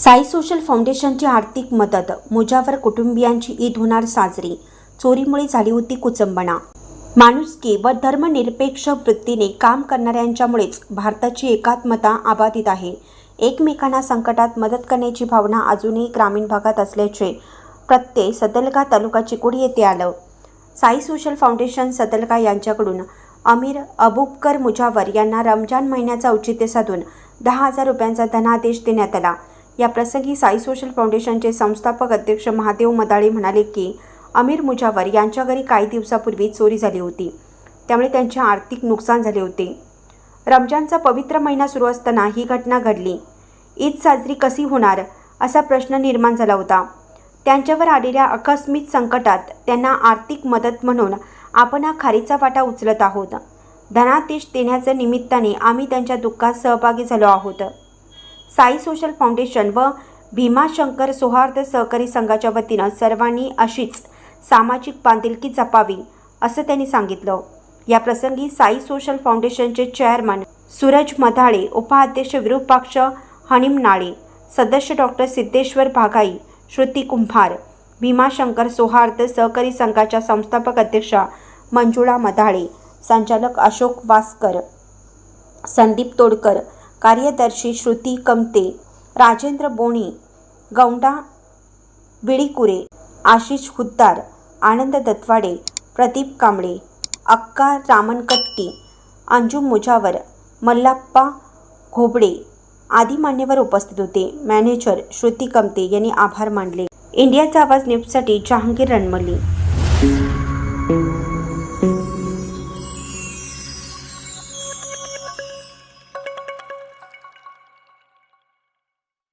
Sai social फाउंडेशनची आर्थिक मदत मुजावर कुटुंबियांची ईद होणार साजरी चोरीमुळे झाली होती कुचंबणा. माणुसकी व धर्मनिरपेक्ष वृत्तीने काम करणाऱ्यांच्यामुळेच भारताची एकात्मता अबाधित आहे. एकमेकांना संकटात मदत करण्याची भावना अजूनही ग्रामीण भागात असल्याचे प्रत्यय सदलगा तालुका चिकोडी येथे आलं. साई सोशल फाउंडेशन सदलगा यांच्याकडून अमीर अबुबकर मुजावर यांना रमजान महिन्याचा औचित्य साधून दहा हजार रुपयांचा धनादेश देण्यात आला. या प्रसंगी साई सोशल फाउंडेशनचे संस्थापक अध्यक्ष महादेव मदाळे म्हणाले की अमीर मुजावर यांच्या घरी काही दिवसापूर्वी चोरी झाली होती. त्यामुळे त्यांचे आर्थिक नुकसान झाले होते. रमजानचा पवित्र महिना सुरू असताना ही घटना घडली. ईद साजरी कशी होणार असा प्रश्न निर्माण झाला होता. त्यांच्यावर आलेल्या अकस्मित संकटात त्यांना आर्थिक मदत म्हणून आपण हा खारीचा वाटा उचलत आहोत. धनादेश देण्याच्या निमित्ताने आम्ही त्यांच्या दुःखात सहभागी झालो आहोत. साई सोशल फाउंडेशन व भीमाशंकर सौहार्द सहकारी संघाच्या वतीनं सर्वांनी अशीच सामाजिक बांधिलकी जपावी असं त्यांनी सांगितलं. या प्रसंगी साई सोशल फाउंडेशनचे चेअरमन सूरज मधाळे उपाध्यक्ष विरूपाक्ष हनिमनाळे सदस्य डॉक्टर सिद्धेश्वर भागाई श्रुती कुंभार भीमाशंकर सौहार्द सहकारी संघाच्या संस्थापक अध्यक्षा मंजुळा मधाळे संचालक अशोक वासकर संदीप तोडकर कार्यदर्शी श्रुती कमते राजेंद्र बोणी गौंडा बिळीकुरे आशिष हुद्दार आनंद दत्वाडे प्रदीप कांबळे अक्का रामनकट्टी अंजू मुजावर मल्लाप्पा घोबडे आदी मान्यवर उपस्थित होते. मॅनेजर श्रुती कमते यांनी आभार मानले. इंडियाचा आवाज न्यूजसाठी जहांगीर रणमली